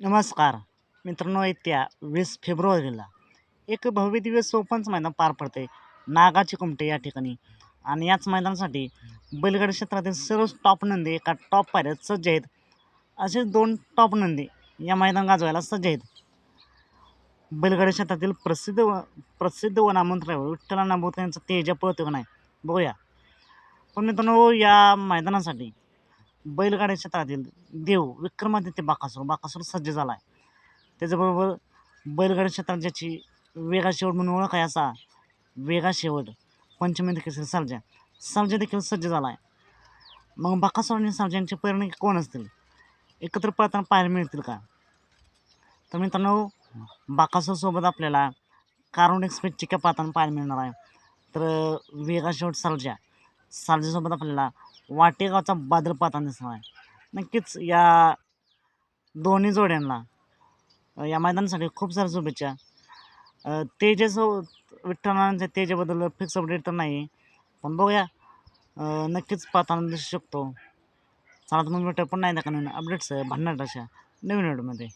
नमस्कार. मित्रांनो येत्या वीस फेब्रुवारीला एक भव्य सोपंच मैदान पार पडते नागाची कुमटे या ठिकाणी. आणि याच मैदानासाठी बैलगाडी क्षेत्रातील सर्व टॉप नंदी एका टॉप पायऱ्यात सज्ज आहेत. असे दोन टॉप नंदी या मैदान गाजवायला सज्ज आहेत. बैलगाडी क्षेत्रातील प्रसिद्ध व प्रसिद्ध व नामवंत विठ्ठला नामवंत यांचा तेजा पळतो का नाही बघूया. पण मित्रांनो या मैदानासाठी बैलगाड्या क्षेत्रातील देव विक्रमादित्य बाकासूर बाकासूर सज्ज झाला आहे त्याच्याबरोबर बैलगाड्या क्षेत्रात ज्याची वेगा शेवट म्हणून ओळख आहे असा वेगा शेवट पंचमी देखील सर्जा सर्जा देखील सज्ज झाला आहे मग बाकासूर आणि सर्जांचे परिणाम कोण असतील? एकत्र पळताना पाहायला मिळतील का? तर मित्रांनो बाकासूरसोबत आपल्याला कारुण एक्सप्रेसची चिक्या पाहताना पाहायला मिळणार आहे. तर वेगा शेवट सर्जा सर्जासोबत आपल्याला वाटेगावचा बादल पाहताना दिसणार आहे. नक्कीच या दोन्ही जोड्यांना या मैदानासाठी खूप साऱ्या शुभेच्छा. तेजेस तेजस विठ्ठलांच्या तेजाबद्दल फिक्स अपडेट तर नाही पण बघूया. नक्कीच पाहताना दिसू शकतो. चला तुम्ही मग भेटू पण नाही दाखवा अपडेट्स भांडणार अशा नवीन व्हिडिओमध्ये